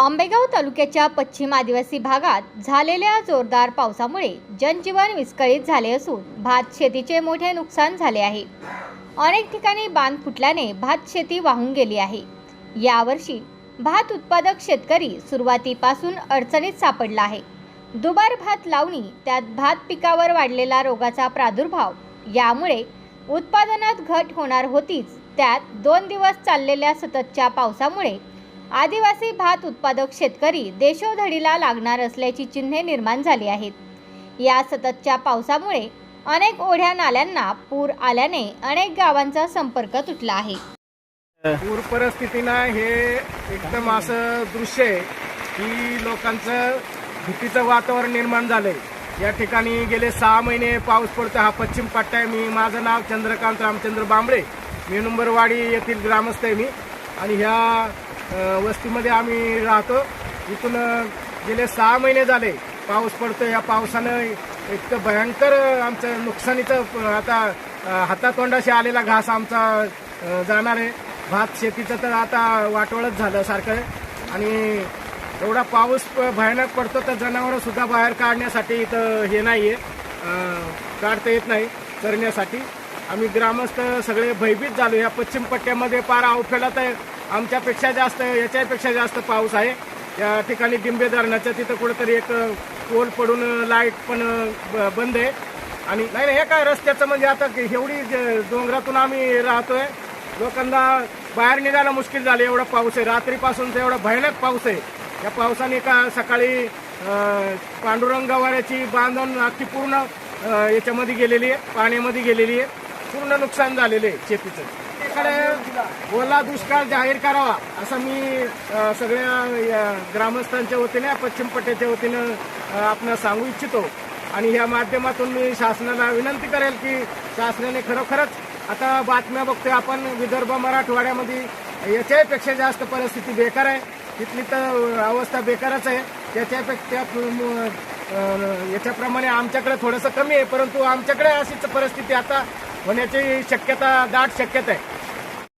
आंबेगाव तालुक्याच्या पश्चिम आदिवासी भागात झालेल्या जोरदार पावसामुळे जनजीवन विस्कळीत झाले असून भात शेतीचे मोठे नुकसान झाले आहे. अनेक ठिकाणी बांध फुटल्याने भात शेती वाहून गेली आहे. यावर्षी भात उत्पादक शेतकरी सुरुवातीपासून अडचणीत सापडला आहे. दुबार भात लावणी त्यात भात पिकावर वाढलेला रोगाचा प्रादुर्भाव यामुळे उत्पादनात घट होणार होतीच. त्यात दोन दिवस चाललेल्या सततच्या पावसामुळे आदिवासी भात उत्पादक शेतकरी देशोधडीला लागणार असल्याची चिन्हे निर्माण झाली आहेत. या सततच्या पावसामुळे अनेक ओढ्या नाल्यांना पूर आल्याने अनेक गावांचा संपर्क तुटला आहे. पूर परिस्थितीनं हे एकदम असं दृश्य आहे की लोकांचं भीतीचं वातावरण निर्माण झालंय. या ठिकाणी गेले सहा महिने पाऊस पडतो हा पश्चिम पट्टा आहे. मी माझं नाव चंद्रकांत रामचंद्र बांबळे. मी येथील ग्रामस्थ आहे मी. आणि ह्या वस्तीमध्ये आम्ही राहतो. इथून गेले सहा महिने झाले. पाऊस पडतो या पावसानं इतकं भयंकर आमचं नुकसानीचं प- आता हातातोंडाशी आलेला घास आमचा जाणार आहे. भात शेतीचं तर आता वाटोळच झालं सारखं आहे. आणि एवढा पाऊस प- भयानक पडतो तर जनावरंसुद्धा बाहेर काढण्यासाठी इथं हे नाही आहे काढता येत नाही करण्यासाठी. आम्ही ग्रामस्थ सगळे भयभीत झालो. या पश्चिम पट्ट्यामध्ये पार अवफेला तर आमच्यापेक्षा जास्त याच्यापेक्षा जास्त पाऊस आहे. या ठिकाणी डिंबे धरणाचं तिथं कुठंतरी एक पोल पडून लाइट पण ब- बंद आहे. आणि नाही नाही, हे काय रस्त्याचं म्हणजे आता एवढी डोंगरातून आम्ही राहतोय. लोकांना बाहेर निघायला मुश्किल झालं एवढा पाऊस आहे. रात्रीपासूनचा एवढा भयानक पाऊस आहे. या पावसाने का सकाळी पांडुरंग गवाऱ्याची बांधून अख्खी पूर्ण याच्यामध्ये गेलेली आहे पाण्यामध्ये गेलेली आहे. पूर्ण नुकसान झालेलं आहे शेतीचं. इकडे ओला दुष्काळ जाहीर करावा असं मी सगळ्या ग्रामस्थांच्या वतीने पश्चिम पट्ट्याच्या वतीनं आपण सांगू इच्छितो. आणि या माध्यमातून मी शासनाला विनंती करेल की शासनाने खरोखरच आता बातम्या बघतोय आपण विदर्भ मराठवाड्यामध्ये याच्यापेक्षा जास्त परिस्थिती बेकार आहे. तिथली तर अवस्था बेकारच आहे. त्याच्यापेक्षा याच्याप्रमाणे आमच्याकडे थोडंसं कमी आहे परंतु आमच्याकडे अशीच परिस्थिती आता होण्याची शक्यता दाट शक्यता आहे.